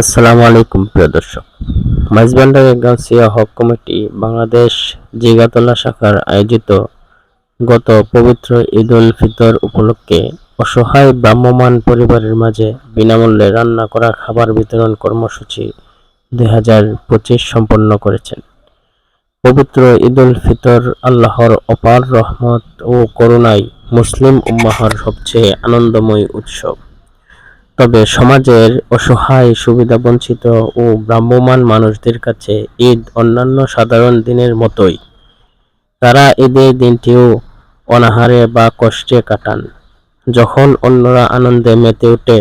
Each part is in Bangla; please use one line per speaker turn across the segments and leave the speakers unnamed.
আসসালামু আলাইকুম, প্রিয় দর্শক। মাইজবান্ডারের গাউসিয়া হক কমিটি বাংলাদেশ জিগাতলা শাখার আয়োজিত গত পবিত্র ঈদ উল ফিতর উপলক্ষে অসহায় ভ্রাম্যমাণ পরিবারের মাঝে বিনামূল্যে রান্না করা খাবার বিতরণ কর্মসূচি দুই হাজার পঁচিশ সম্পন্ন করেছেন। পবিত্র ঈদ উল ফিতর আল্লাহর অপার রহমত ও করুণায় মুসলিম উম্মাহর সবচেয়ে আনন্দময় উৎসব। তবে সমাজের অসহায় সুবিধাবঞ্চিত ও ভ্রাম্যমাণ মানুষদের কাছে ঈদ অন্যান্য সাধারণ দিনের মতোই। তারা ঈদের দিনটিও অনাহারে বা কষ্টে কাটান। যখন অন্যরা আনন্দে মেতে ওঠে,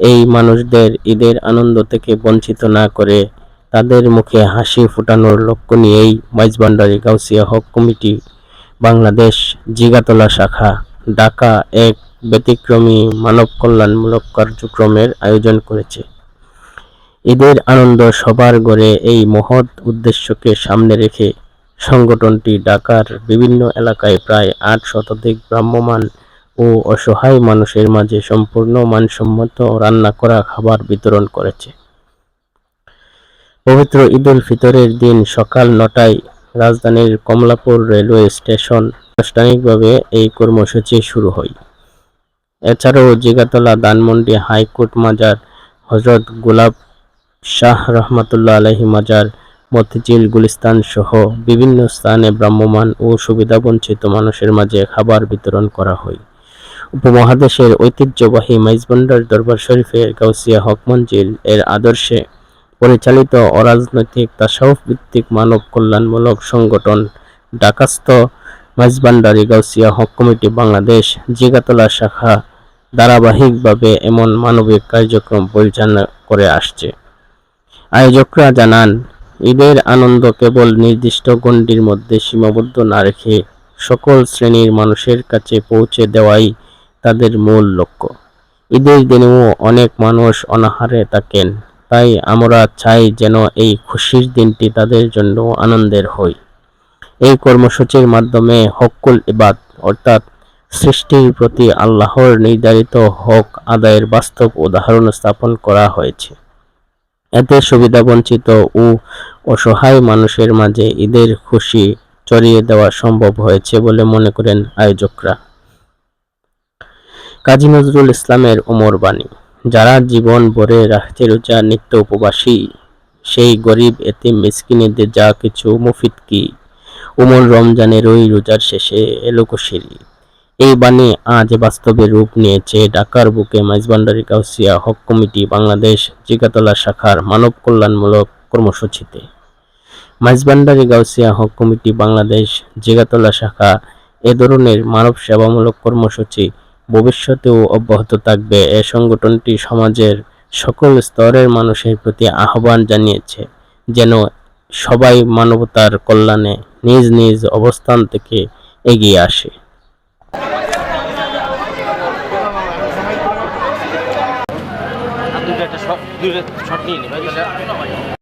এই মানুষদের ঈদের আনন্দ থেকে বঞ্চিত না করে তাদের মুখে হাসি ফোটানোর লক্ষ্য নিয়েই মাইজবান্ডারি গাউসিয়া হক কমিটি, বাংলাদেশ জিগাতলা শাখা, ঢাকা এক ব্যতিক্রমী মানব কল্যাণমূলক কার্যক্রমের আয়োজন করেছে। ঈদের আনন্দ সবার গড়ে এই মহৎ উদ্দেশ্যকে সামনে রেখে সংগঠনটি ঢাকার বিভিন্ন এলাকায় প্রায় আট শতাধিক ভ্রাম্যমান ও অসহায় মানুষের মাঝে সম্পূর্ণ মানসম্মত রান্না করা খাবার বিতরণ করেছে। পবিত্র ঈদ উল ফিতরের দিন সকাল নটায় রাজধানীর কমলাপুর রেলওয়ে স্টেশন। আনুষ্ঠানিকভাবে এই কর্মসূচি শুরু হয়। এছাড়াও জিগাতলা ধানমন্ডি হাইকোর্ট মাজার হজরত গোলাপ শাহ রহমাতুল্লাহ আলহী মাজার মতিঝিল গুলিস্তান সহ বিভিন্ন স্থানে ভ্রাম্যমাণ ও সুবিধাবঞ্চিত মানুষের মাঝে খাবার বিতরণ করা হয়। উপমহাদেশের ঐতিহ্যবাহী মাইজবান্ডার দরবার শরীফের গাউসিয়া হক মঞ্জিল এর আদর্শে পরিচালিত অরাজনৈতিক তাসাউফ ভিত্তিক মানব কল্যাণমূলক সংগঠন ঢাকাস্থ মাইজবান্ডারি গাউসিয়া হক কমিটি বাংলাদেশ জিগাতলা শাখা ধারাবাহিকভাবে এমন মানবিক কার্যক্রম পরিচালনা করে আসছে। আয়োজকরা জানান, ঈদের আনন্দ কেবল নির্দিষ্ট গণ্ডির মধ্যে সীমাবদ্ধ না রেখে সকল শ্রেণির মানুষের কাছে পৌঁছে দেওয়াই তাদের মূল লক্ষ্য। ঈদের দিনেও অনেক মানুষ অনাহারে থাকেন, তাই আমরা চাই যেন এই খুশির দিনটি তাদের জন্য আনন্দের হয়। এই কর্মসূচির মাধ্যমে হকুল ইবাদ, অর্থাৎ সৃষ্টির প্রতি আল্লাহর নির্ধারিত হক আদায়ের বাস্তব উদাহরণ স্থাপন করা হয়েছে। এতে সুবিধাবঞ্চিত ও অসহায় মানুষের মাঝে ঈদের খুশি ছড়িয়ে দেওয়া সম্ভব হয়েছে বলে মনে করেন আয়োজকরা। কাজী নজরুল ইসলামের ওমর বাণী, যারা জীবন ভরে রাখতে রোজা, নিত্য উপবাসী, সেই গরিব এতে মিসকিনেদের যা কিছু মুফিদ কি, উমর রমজানের ওই রোজার শেষে এলো কুশিরি এই বাণী আজ বাস্তবে রূপ নিয়েছে। ঢাকার বুকে মাইজবান্ডারি কাউসিয়া হক কমিটি বাংলাদেশ জিগাতলা শাখার মানব কল্যাণমূলক কর্মসূচিতে। মাইজবান্ডারি গাউসিয়া হক কমিটি বাংলাদেশ জিগাতলা শাখা এ ধরনের মানব সেবামূলক কর্মসূচি ভবিষ্যতেও অব্যাহত থাকবে। এ সংগঠনটি সমাজের সকল স্তরের মানুষের প্রতি আহ্বান জানিয়েছে যেন সবাই মানবতার কল্যাণে নিজ নিজ অবস্থান থেকে এগিয়ে আসে।
দুটো একটা শট দুটো শট নিয়ে তাহলে